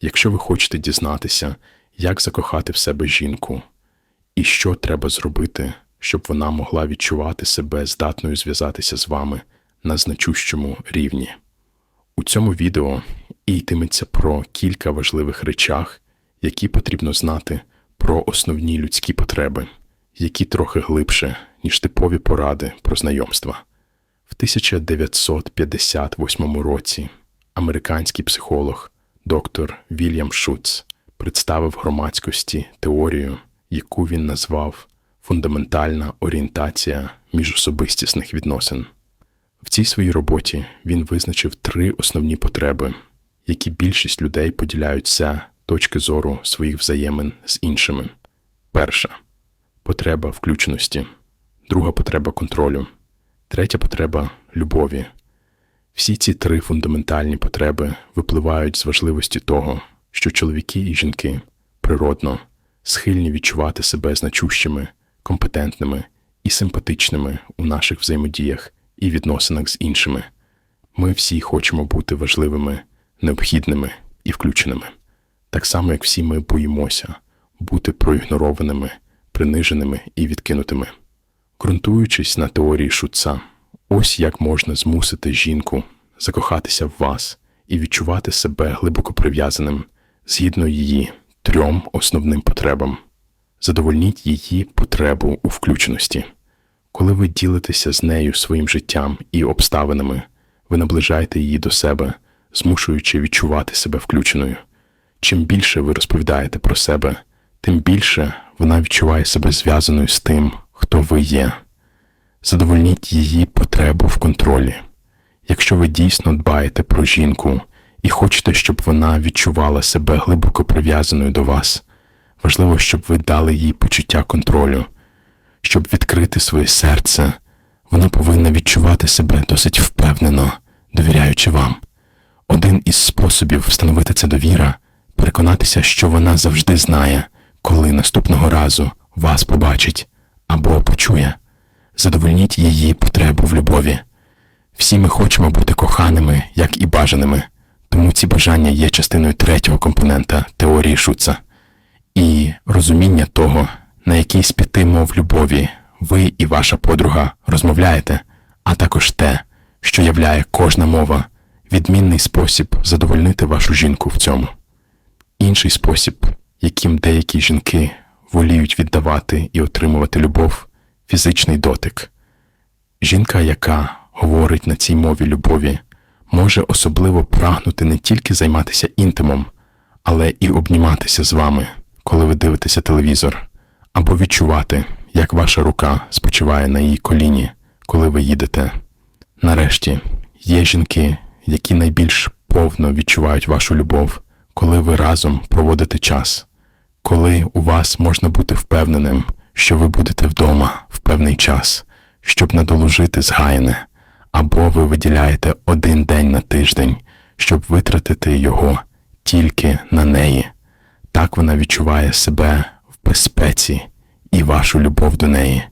Якщо ви хочете дізнатися, як закохати в себе жінку, і що треба зробити, щоб вона могла відчувати себе здатною зв'язатися з вами на значущому рівні. У цьому відео і йтиметься про кілька важливих речах, які потрібно знати про основні людські потреби, які трохи глибше, ніж типові поради про знайомства. В 1958 році американський психолог доктор Вільям Шуц представив громадськості теорію, яку він назвав фундаментальна орієнтація міжособистісних відносин. В цій своїй роботі він визначив три основні потреби, які більшість людей поділяються точки зору своїх взаємин з іншими. Перша потреба включеності, друга потреба контролю, третя потреба любові. Всі ці три фундаментальні потреби випливають з важливості того, що чоловіки і жінки природно схильні відчувати себе значущими, компетентними і симпатичними у наших взаємодіях і відносинах з іншими. Ми всі хочемо бути важливими, необхідними і включеними, так само як всі ми боїмося бути проігнорованими, приниженими і відкинутими. Ґрунтуючись на теорії Шуца, ось як можна змусити жінку закохатися в вас і відчувати себе глибоко прив'язаним згідно її трьом основним потребам. Задовольніть її потребу у включеності. Коли ви ділитеся з нею своїм життям і обставинами, ви наближаєте її до себе, змушуючи відчувати себе включеною. Чим більше ви розповідаєте про себе, тим більше вона відчуває себе зв'язаною з тим, хто ви є. Задовольніть її потребу в контролі. Якщо ви дійсно дбаєте про жінку і хочете, щоб вона відчувала себе глибоко прив'язаною до вас, важливо, щоб ви дали їй почуття контролю. Щоб відкрити своє серце, вона повинна відчувати себе досить впевнено, довіряючи вам. Один із способів встановити це довіра переконатися, що вона завжди знає, коли наступного разу вас побачить або почує. Задовольніть її потребу в любові. Всі ми хочемо бути коханими, як і бажаними, тому ці бажання є частиною третього компонента теорії Шуца. І розуміння того, на якій з п'яти мов любові ви і ваша подруга розмовляєте, а також те, що являє кожна мова, відмінний спосіб задовольнити вашу жінку в цьому. Інший спосіб, яким деякі жінки воліють віддавати і отримувати любов фізичний дотик. Жінка, яка говорить на цій мові любові, може особливо прагнути не тільки займатися інтимом, але і обніматися з вами, коли ви дивитеся телевізор, або відчувати, як ваша рука спочиває на її коліні, коли ви їдете. Нарешті, є жінки, які найбільш повно відчувають вашу любов, коли ви разом проводите час, коли у вас можна бути впевненим, що ви будете вдома в певний час, щоб надолужити згаяне, або ви виділяєте один день на тиждень, щоб витратити його тільки на неї. Так вона відчуває себе в безпеці і вашу любов до неї.